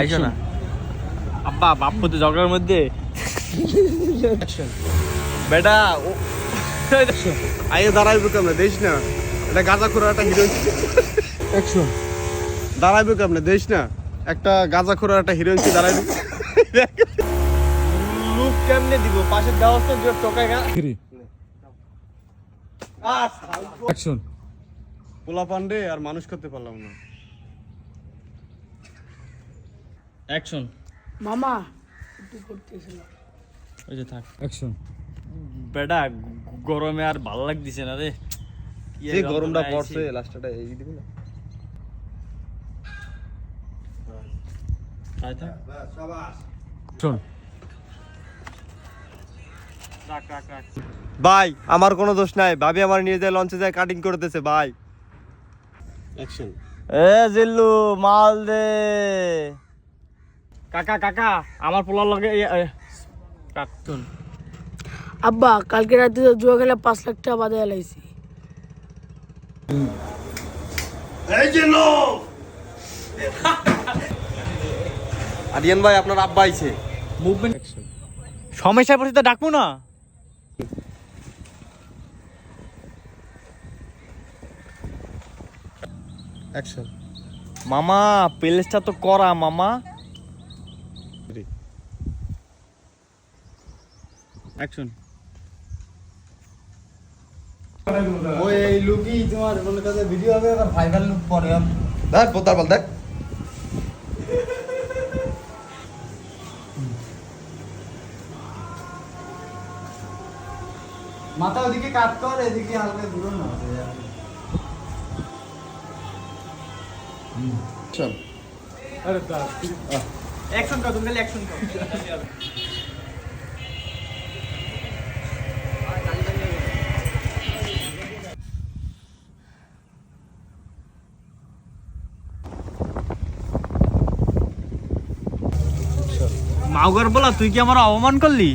আইসো না? আব্বা বাপ্পু তো ঝগড়ার মধ্যে। বেটা আইয়ে দাঁড়াইবে কেমনে? দেশ না। এটা গাঁজা খোরা একটা অ্যাকশন দাঁড়াইবে কেমনে? দেশ না। একটা গাঁজা খোরা একটা হিরোইন দাঁড়াইবে লুক কেমনে দিব? পাশের টোকাই গা। অ্যাকশন পোলা পান্ডে আর মানুষ করতে পারলাম না। অ্যাকশন মামা একটু করতেছিল ওই যে থাক। অ্যাকশন বেটা গরমে আর ভালো লাগতেছে না রে। যে গরমটা পড়ছে লাস্টটা এই দিবি না? শোন। ভাই আমার কোনো দোষ নাই। ভাবি আমার নিয়ে যায় লঞ্চে যায় কাটিং করতেছে ভাই অ্যাকশন এ জিল্লু মাল দে। কাকা কাকা আমার পোলার লগে কাটুন আব্বা কালকে রাতে তো জুয়া খেলে পাঁচ লাখ টাকা বাদে এলাইছি। আরিয়ান ভাই আপনার আব্বা আইছে। মুভমেন্ট সমস্যায় পড়ছে তো ডাকবো না। অ্যাকশন মামা প্লেসটা তো করা মামা। অ্যাকশন ওই এই লুকই তোমার মনে কাছে ভিডিও হবে আর ভাইরাল লুক পরে দেখ বোতার বল দেখ। মাথা ওদিকে কাট কর এদিকে হালকা ঘুরো না চল। অ্যাকশন কর তুমি অ্যাকশন কর। মাউগার বলা তুই কি আমার অপমান করলি?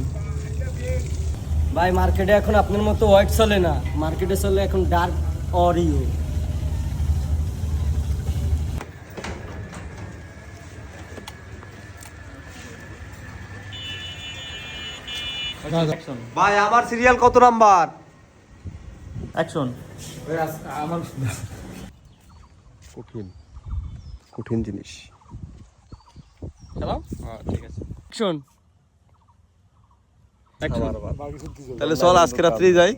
ভাই মার্কেটে এখন আপনার মতো হোয়াইট চলে না। মার্কেটে চলে এখন ডার্ক অরিও ভাই আমার সিরিয়াল কত নাম্বার? অ্যাকশন আমার কঠিন। কঠিন জিনিস। চালাও হ্যাঁ ঠিক আছে। অ্যাকশন তাহলে চল আজকে রাত্রেই যাই।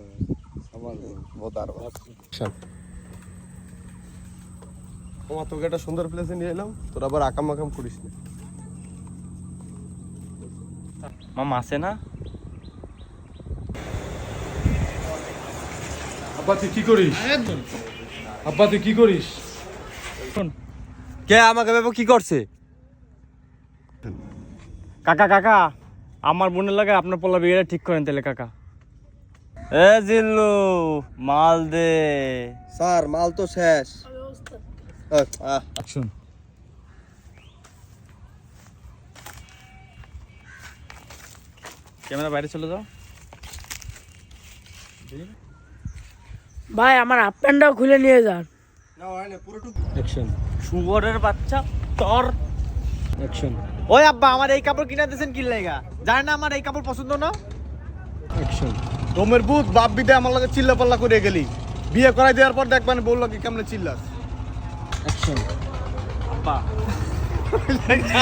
তোমার তোকে একটা সুন্দর প্লেসে নিয়ে এলাম। তোর আবার আকাম আকাম করিস না। মামা আছে না? আব্বা তুই কি করিস? আব্বা তুই কি করিস? কে আমাকে ভেবে কি করছে? কাকা কাকা আমার বোনের লাগে আপনার পোলা বিয়েটা ঠিক করেন তাহলে কাকা। এ জিল্লু মাল দে। স্যার মাল তো শেষ। আহ, ক্যামেরা বাইরে চলে যাও। ভাই আমার হাফ প্যান্টটাও খুলে নিয়ে যান। অ্যাকশন। শুভরের বাচ্চা তোর। অ্যাকশন। ওই আব্বা আমার এই কাপড় কিনা দিয়েছেন কি লেগা জানে না আমার এই কাপড় পছন্দ না? রোমের বুথ বাপ বিদে আমার লাগে চিল্লা পাল্লা করে গেলি। বিয়ে করাই দেওয়ার পর দেখবেন বলল কি কেমন চিল্লাস। আব্বা।